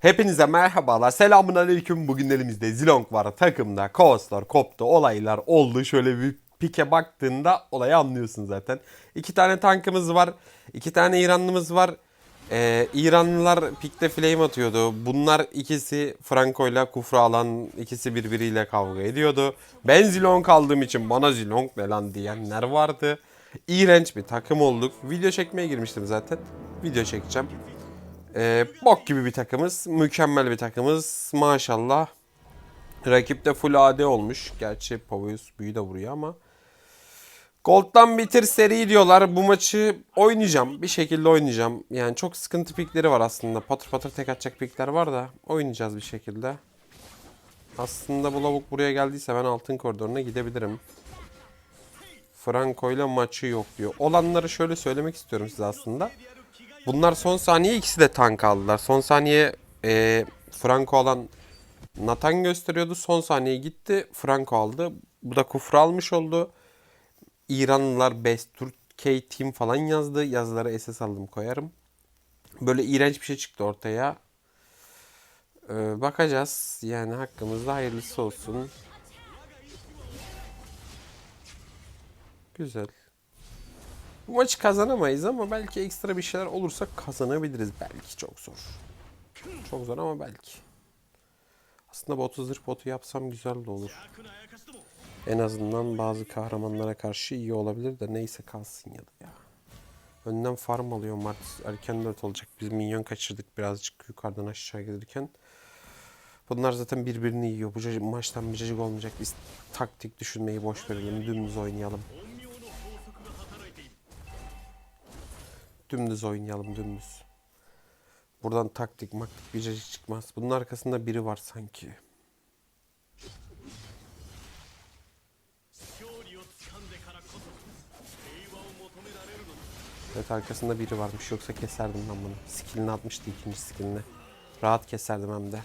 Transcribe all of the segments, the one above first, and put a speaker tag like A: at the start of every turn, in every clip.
A: Hepinize merhabalar. Selamun aleyküm. Bugün elimizde Zilong var. Takımda kaoslar koptu. Olaylar oldu. Şöyle bir pike baktığında olayı anlıyorsun zaten. İki tane tankımız var. iki tane İranlımız var. Ee, İranlılar pikte flame atıyordu. Bunlar ikisi Franco ile Kufra alan ikisi birbiriyle kavga ediyordu. Ben Zilong kaldığım için bana Zilong ne lan diyenler vardı. İğrenç bir takım olduk. Video çekmeye girmiştim zaten. Video çekeceğim. Ee, bok gibi bir takımız. Mükemmel bir takımız. Maşallah. Rakip de full AD olmuş. Gerçi Povius büyü de vuruyor ama. Gold'dan bitir seri diyorlar. Bu maçı oynayacağım. Bir şekilde oynayacağım. Yani çok sıkıntı pikleri var aslında. Patır patır tek atacak pikler var da. Oynayacağız bir şekilde. Aslında bu lavuk buraya geldiyse ben altın koridoruna gidebilirim. Franco ile maçı yok diyor. Olanları şöyle söylemek istiyorum size aslında. Bunlar son saniye ikisi de tank aldılar. Son saniye e, Franco alan Nathan gösteriyordu. Son saniye gitti. Franco aldı. Bu da Kufra almış oldu. İranlılar Best Türkiye Team falan yazdı. Yazıları SS aldım koyarım. Böyle iğrenç bir şey çıktı ortaya. Ee, bakacağız. Yani hakkımızda hayırlısı olsun. Güzel. Bu maçı kazanamayız ama belki ekstra bir şeyler olursa kazanabiliriz. Belki çok zor. Çok zor ama belki. Aslında botu zırh botu yapsam güzel de olur. En azından bazı kahramanlara karşı iyi olabilir de neyse kalsın ya da ya. Önden farm alıyor Mart. Erken dört olacak. Biz minyon kaçırdık birazcık yukarıdan aşağı gelirken. Bunlar zaten birbirini yiyor. Bu maçtan bir olmayacak. Biz taktik düşünmeyi boş verelim. Dümdüz oynayalım. Dümdüz oynayalım dümdüz. Buradan taktik maktik bir cacık çıkmaz. Bunun arkasında biri var sanki. Evet arkasında biri varmış yoksa keserdim ben bunu. Skillini atmıştı ikinci skillini. Rahat keserdim hem de.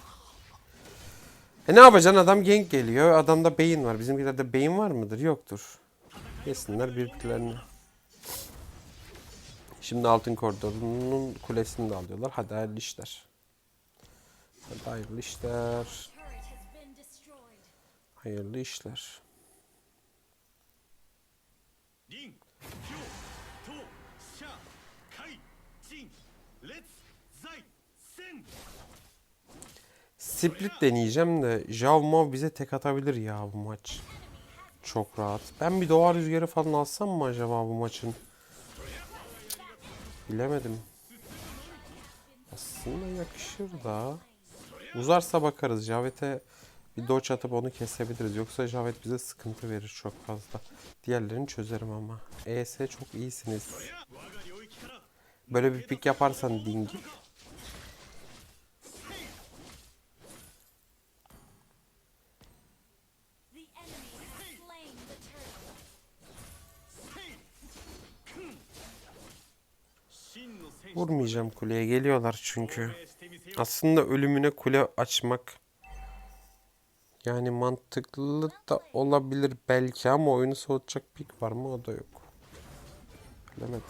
A: E ne yapacaksın adam gank geliyor. Adamda beyin var. Bizimkilerde beyin var mıdır? Yoktur. Yesinler birbirlerini. Şimdi altın koridorunun kulesini de alıyorlar. Hadi hayırlı işler. Hadi hayırlı işler. Hayırlı işler. Split deneyeceğim de Javmov bize tek atabilir ya bu maç. Çok rahat. Ben bir doğa rüzgarı falan alsam mı acaba bu maçın? Bilemedim. Aslında yakışır da. Uzarsa bakarız. Javet'e bir dodge atıp onu kesebiliriz. Yoksa Javet bize sıkıntı verir çok fazla. Diğerlerini çözerim ama. ES çok iyisiniz. Böyle bir pik yaparsan
B: dingil.
A: açacağım kuleye. Geliyorlar çünkü. Aslında ölümüne kule açmak yani mantıklı da olabilir belki ama oyunu soğutacak pik var mı? O da yok. Bilemedim.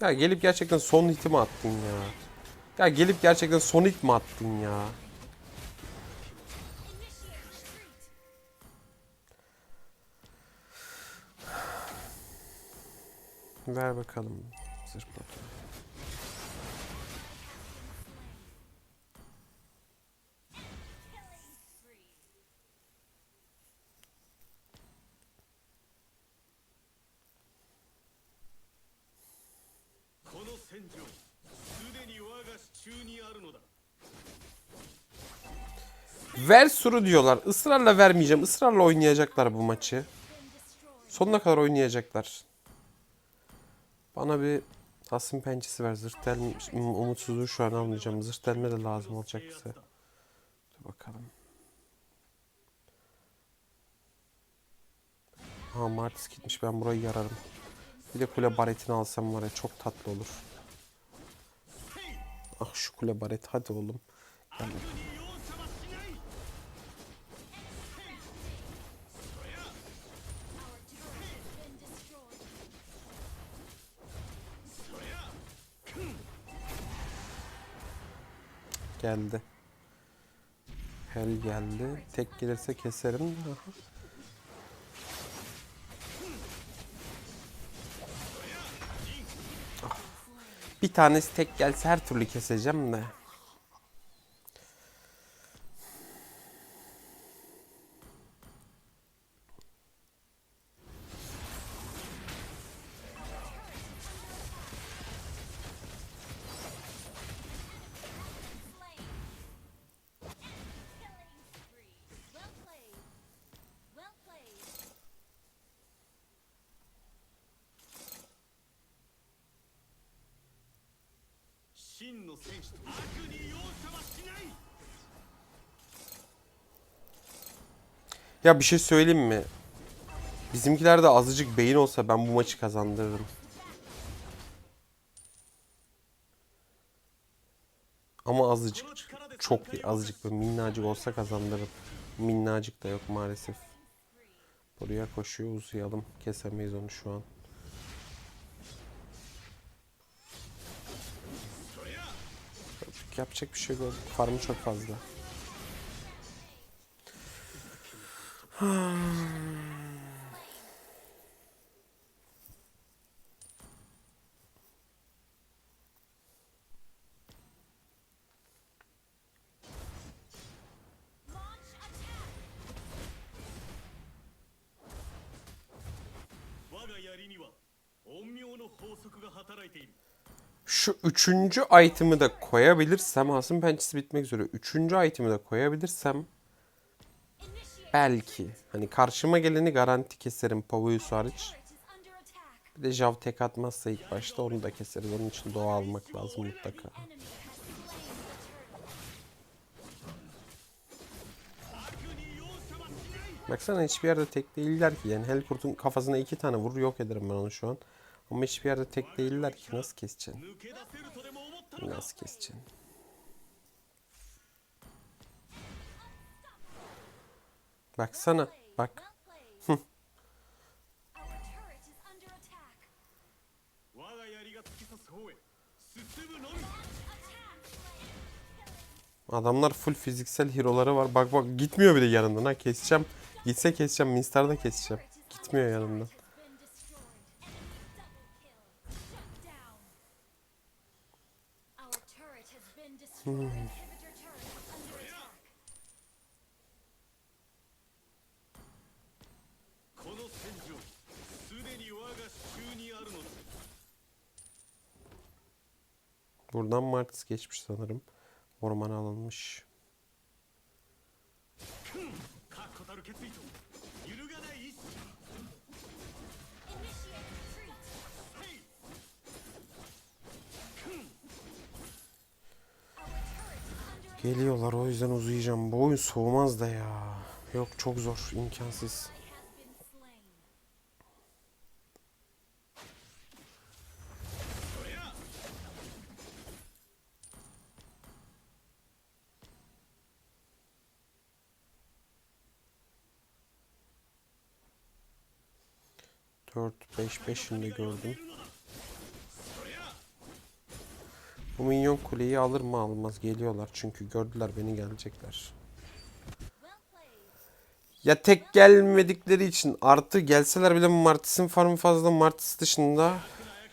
A: Ya gelip gerçekten son hitimi attın ya. Ya gelip gerçekten son hit mi attın ya? Ver bakalım
B: zırplatı.
A: Ver suru diyorlar. Israrla vermeyeceğim. Israrla oynayacaklar bu maçı. Sonuna kadar oynayacaklar. Bana bir tasım pençesi ver. Zırh del umutsuzluğu şu an almayacağım. Zırh delme de lazım olacak bize. Dur bakalım. Ha Martis gitmiş. Ben burayı yararım. Bir de kule baretini alsam var ya çok tatlı olur. Ah şu kule baret hadi oğlum. Gel bakalım. Geldi. Hel geldi. Tek gelirse keserim. Ah. Bir tanesi tek gelse her türlü keseceğim de.
B: 真の戦士と悪に容赦はしない
A: Ya bir şey söyleyeyim mi? Bizimkilerde azıcık beyin olsa ben bu maçı kazandırırım. Ama azıcık çok iyi, azıcık böyle minnacık olsa kazandırırım. Minnacık da yok maalesef. Buraya koşuyor uzayalım. Kesemeyiz onu şu an. Yapacak bir şey yok. Farmı çok fazla. şu üçüncü item'ı da koyabilirsem hasım pençesi bitmek üzere. Üçüncü item'ı da koyabilirsem belki hani karşıma geleni garanti keserim Pavoyus hariç. Bir de Jav tek atmazsa ilk başta onu da keseriz. Onun için doğa almak lazım mutlaka. Baksana hiçbir yerde tek değiller ki. Yani Helkurt'un kafasına iki tane vurur yok ederim ben onu şu an. Ama hiçbir yerde tek değiller ki nasıl keseceksin? Nasıl keseceksin? Baksana. Bak. Adamlar full fiziksel hero'ları var. Bak bak gitmiyor bile yanından ha keseceğim. Gitse keseceğim. Minstar'da keseceğim. Gitmiyor yanından.
B: だ
A: Buradan Martis geçmiş sanırım. Ormana alınmış. Geliyorlar o yüzden uzayacağım. Bu oyun soğumaz da ya. Yok çok zor. imkansız. Dört, beş, beşini de gördüm. Bu minyon kuleyi alır mı almaz. Geliyorlar çünkü gördüler beni gelecekler. Ya tek gelmedikleri için artı gelseler bile Martis'in farmı fazla Martis dışında.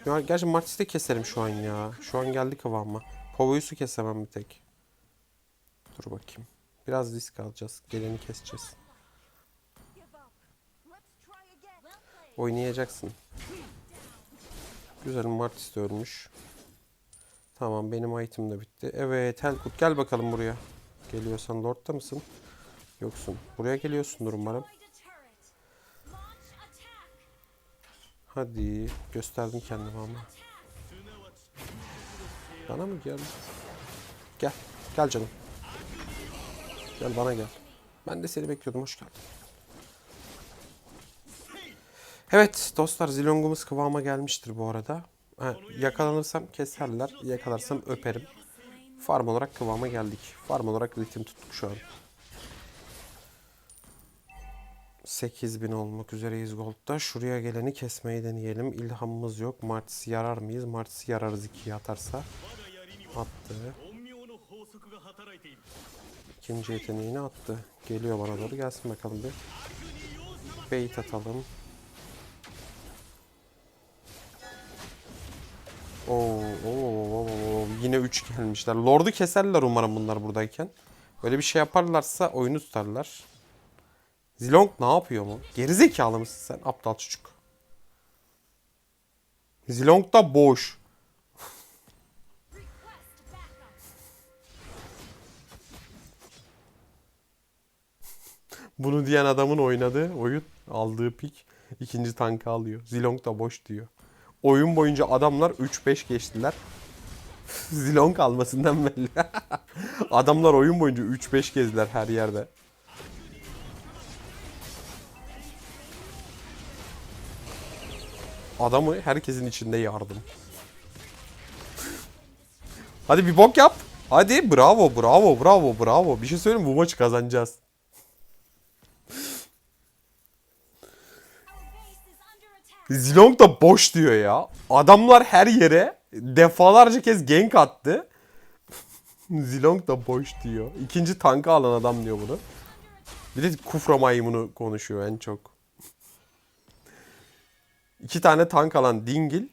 A: Ya gerçi Martis'i de keserim şu an ya. Şu an geldi kıvama. Povuyus'u kesemem bir tek. Dur bakayım. Biraz risk alacağız. Geleni keseceğiz. Oynayacaksın. Güzel Martis de ölmüş. Tamam benim item de bitti. Evet Helkut gel bakalım buraya. Geliyorsan Lord'da mısın? Yoksun. Buraya geliyorsundur umarım. Hadi gösterdim kendimi ama. Bana mı geldi? Gel. Gel canım. Gel bana gel. Ben de seni bekliyordum. Hoş geldin. Evet dostlar zilongumuz kıvama gelmiştir bu arada. He, yakalanırsam keserler. Yakalarsam öperim. Farm olarak kıvama geldik. Farm olarak ritim tuttuk şu an. 8000 olmak üzereyiz Gold'da. Şuraya geleni kesmeyi deneyelim. İlhamımız yok. Martis yarar mıyız? Martis yararız 2'ye atarsa. Attı. İkinci yeteneğini attı. Geliyor bana doğru. Gelsin bakalım bir. Bait atalım. Oo, oo, oo, oo. Yine 3 gelmişler. Lord'u keserler umarım bunlar buradayken. Böyle bir şey yaparlarsa oyunu tutarlar. Zilong ne yapıyor mu? Gerizekalı mısın sen aptal çocuk? Zilong da boş. Bunu diyen adamın oynadığı oyun aldığı pik ikinci tankı alıyor. Zilong da boş diyor. Oyun boyunca adamlar 3-5 geçtiler. Zilong almasından belli. adamlar oyun boyunca 3-5 gezdiler her yerde. Adamı herkesin içinde yardım. Hadi bir bok yap. Hadi bravo bravo bravo bravo. Bir şey söyleyeyim bu maçı kazanacağız. Zilong da boş diyor ya. Adamlar her yere defalarca kez gank attı. Zilong da boş diyor. İkinci tankı alan adam diyor bunu. Bir de kufra maymunu konuşuyor en çok. İki tane tank alan Dingil.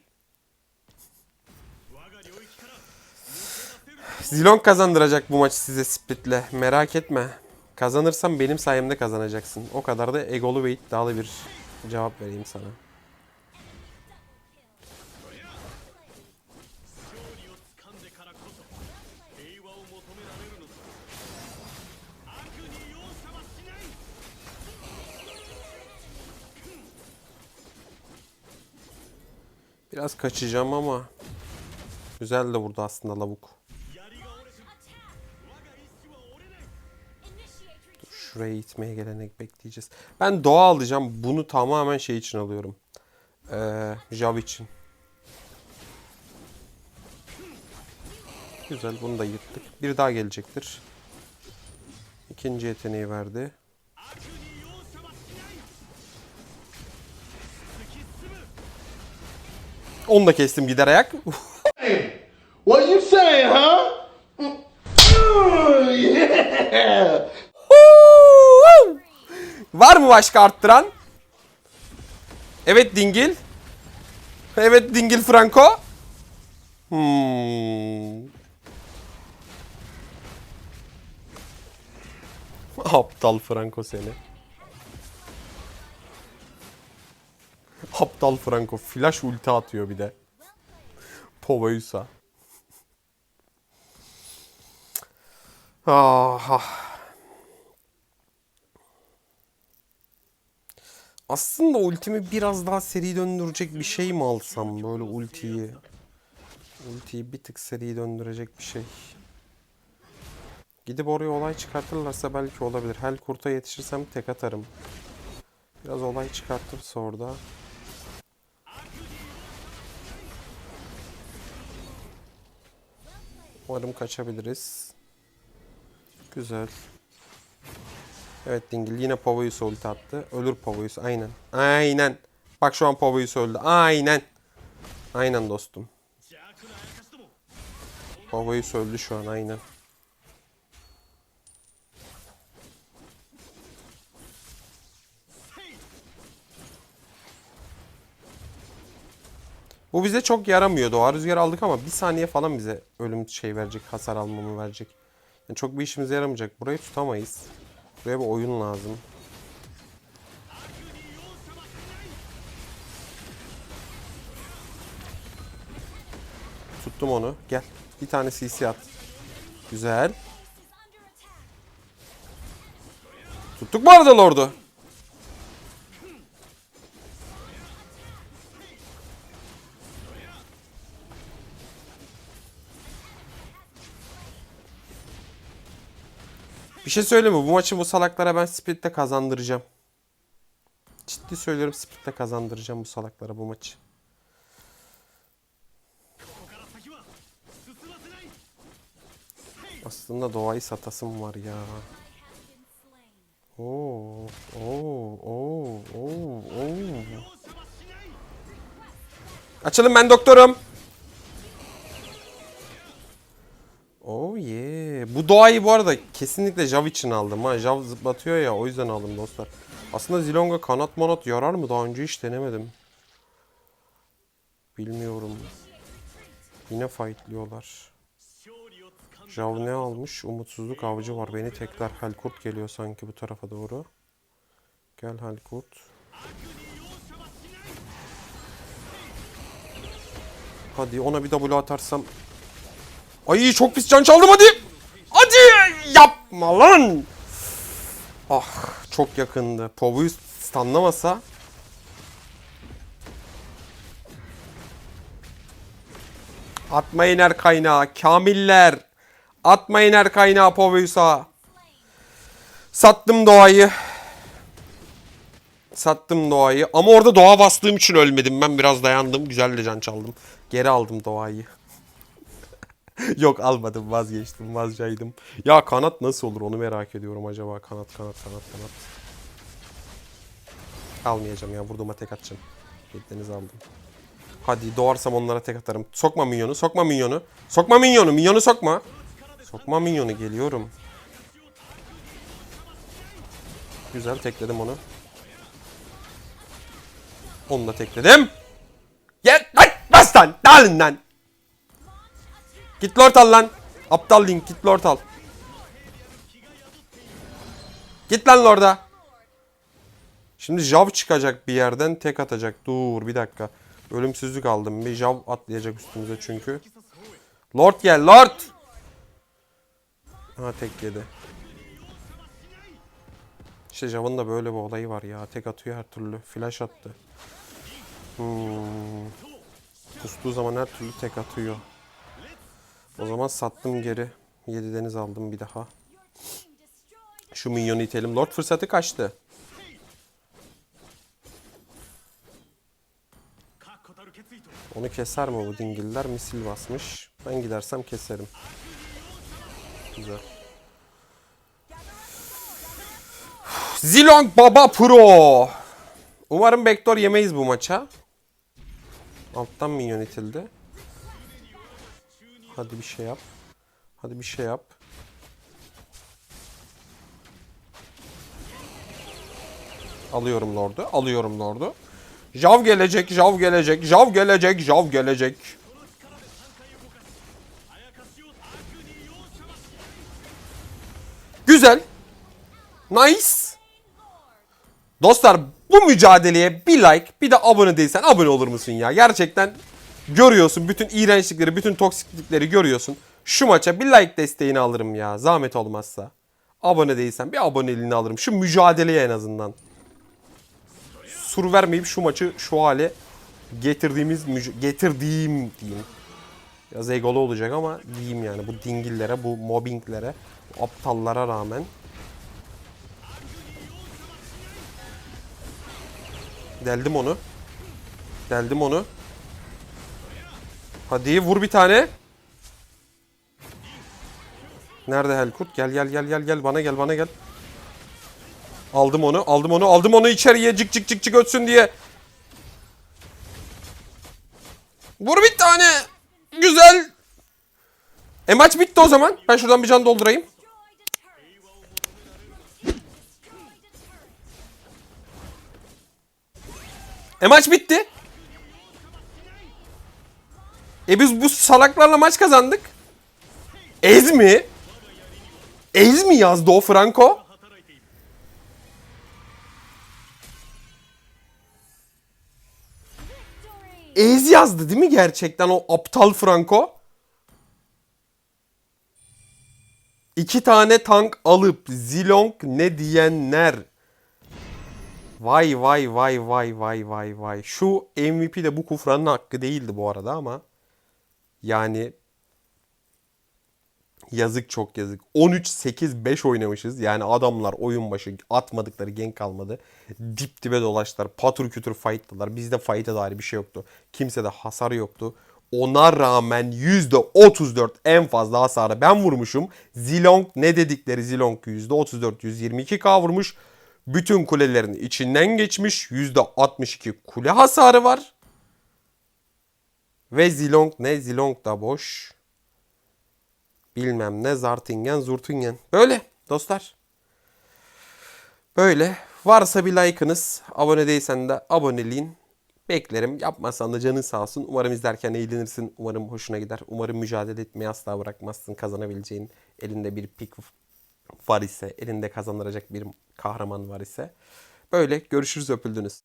A: Zilong kazandıracak bu maçı size splitle. Merak etme. Kazanırsam benim sayemde kazanacaksın. O kadar da egolu ve iddialı bir cevap vereyim sana. Biraz kaçacağım ama güzel de burada aslında lavuk. Şuraya itmeye gelene bekleyeceğiz. Ben doğa alacağım. Bunu tamamen şey için alıyorum. Ee, Jav için. Güzel bunu da yırttık. Bir daha gelecektir. İkinci yeteneği verdi. Onu da kestim gider ayak.
C: What you saying, huh?
A: Var mı başka arttıran? Evet Dingil. Evet Dingil Franco. Hmm. Aptal Franco seni. Aptal Franco flash ulti atıyor bir de. Pova'ysa. Ah, ah. Aslında ultimi biraz daha seri döndürecek bir şey mi alsam böyle ultiyi? Ultiyi bir tık seri döndürecek bir şey. Gidip oraya olay çıkartırlarsa belki olabilir. Hel kurta yetişirsem tek atarım. Biraz olay çıkartırsa orada. Umarım kaçabiliriz. Güzel. Evet Dingil yine Pavoyus ulti attı. Ölür Pavoyus aynen. Aynen. Bak şu an Pavoyus öldü. Aynen. Aynen dostum. Pavoyus öldü şu an aynen. Bu bize çok yaramıyor. Doğa rüzgar aldık ama bir saniye falan bize ölüm şey verecek, hasar almamı verecek. Yani çok bir işimize yaramayacak. Burayı tutamayız. Buraya bir oyun lazım. Tuttum onu. Gel. Bir tane CC at. Güzel. Tuttuk mu arada Lord'u? Bir şey söyleyeyim mi? Bu maçı bu salaklara ben splitte kazandıracağım. Ciddi söylüyorum splitte kazandıracağım bu salaklara bu maçı. Aslında doğayı satasım var ya. Oo, oo, oo, oo, oo. Açılın ben doktorum. Bu doğayı bu arada kesinlikle Jav için aldım ha. Jav zıplatıyor ya o yüzden aldım dostlar. Aslında Zilonga kanat manat yarar mı? Daha önce hiç denemedim. Bilmiyorum. Yine fightlıyorlar. Jav ne almış? Umutsuzluk avcı var. Beni tekrar Helkurt geliyor sanki bu tarafa doğru. Gel Helkurt. Hadi ona bir W atarsam. Ay çok pis can çaldım hadi. Yapma lan. Ah çok yakındı. Povu'yu stunlamasa. Atmayın er kaynağı. Kamiller. Atmayın er kaynağı Povu'yu sağa. Sattım doğayı. Sattım doğayı. Ama orada doğa bastığım için ölmedim. Ben biraz dayandım. Güzel de can çaldım. Geri aldım doğayı. Yok almadım vazgeçtim vazgeçtim. Ya kanat nasıl olur onu merak ediyorum acaba. Kanat kanat kanat kanat. Almayacağım ya vurduğuma tek atacağım. Yediniz aldım. Hadi doğarsam onlara tek atarım. Sokma minyonu sokma minyonu. Sokma minyonu minyonu sokma. Sokma minyonu geliyorum. Güzel tekledim onu. Onu da tekledim. Gel lan bas lan dalın lan. Git lord al lan. Aptal link git lord al. Git lan lorda. Şimdi Jav çıkacak bir yerden tek atacak. Dur bir dakika. Ölümsüzlük aldım. Bir Jav atlayacak üstümüze çünkü. Lord gel Lord. Ha tek yedi. İşte Jav'ın da böyle bir olayı var ya. Tek atıyor her türlü. Flash attı. Hmm. Pustuğu zaman her türlü tek atıyor. O zaman sattım geri. 7 deniz aldım bir daha. Şu minyonu itelim. Lord fırsatı kaçtı. Onu keser mi bu dingiller? Misil basmış. Ben gidersem keserim. Güzel. Zilong Baba Pro. Umarım backdoor yemeyiz bu maça. Alttan minyon itildi. Hadi bir şey yap. Hadi bir şey yap. Alıyorum Lord'u. Alıyorum Lord'u. Jav gelecek, Jav gelecek, Jav gelecek, Jav gelecek. Güzel. Nice. Dostlar bu mücadeleye bir like bir de abone değilsen abone olur musun ya? Gerçekten görüyorsun bütün iğrençlikleri, bütün toksiklikleri görüyorsun. Şu maça bir like desteğini alırım ya zahmet olmazsa. Abone değilsen bir aboneliğini alırım. Şu mücadeleye en azından. Sur vermeyip şu maçı şu hale getirdiğimiz getirdiğim diyeyim. Biraz egolu olacak ama diyeyim yani bu dingillere, bu mobbinglere, bu aptallara rağmen. Deldim onu. Deldim onu. Hadi vur bir tane. Nerede Helkurt? Gel gel gel gel gel bana gel bana gel. Aldım onu, aldım onu, aldım onu içeriye cık cık cık cık ötsün diye. Vur bir tane. Güzel. E maç bitti o zaman. Ben şuradan bir can doldurayım. E maç bitti. E biz bu salaklarla maç kazandık. Ez mi? Ez mi yazdı o Franco? Ez yazdı değil mi gerçekten o aptal Franco? İki tane tank alıp Zilong ne diyenler. Vay vay vay vay vay vay vay. Şu MVP de bu kufranın hakkı değildi bu arada ama. Yani yazık çok yazık. 13-8-5 oynamışız. Yani adamlar oyun başı atmadıkları gank kalmadı. Dip dibe dolaştılar. Patır kütür fightladılar. Bizde fight'a dair bir şey yoktu. Kimse de hasar yoktu. Ona rağmen %34 en fazla hasarı ben vurmuşum. Zilong ne dedikleri Zilong %34 122k vurmuş. Bütün kulelerin içinden geçmiş. %62 kule hasarı var. Ve Zilong ne? Zilong da boş. bilmem ne zartingen zurtingen. Böyle dostlar. Böyle. Varsa bir like'ınız, abone değilsen de aboneliğin beklerim. Yapmazsan da canın sağ olsun. Umarım izlerken eğlenirsin. Umarım hoşuna gider. Umarım mücadele etmeyi asla bırakmazsın. Kazanabileceğin elinde bir pik var ise, elinde kazandıracak bir kahraman var ise. Böyle görüşürüz öpüldünüz.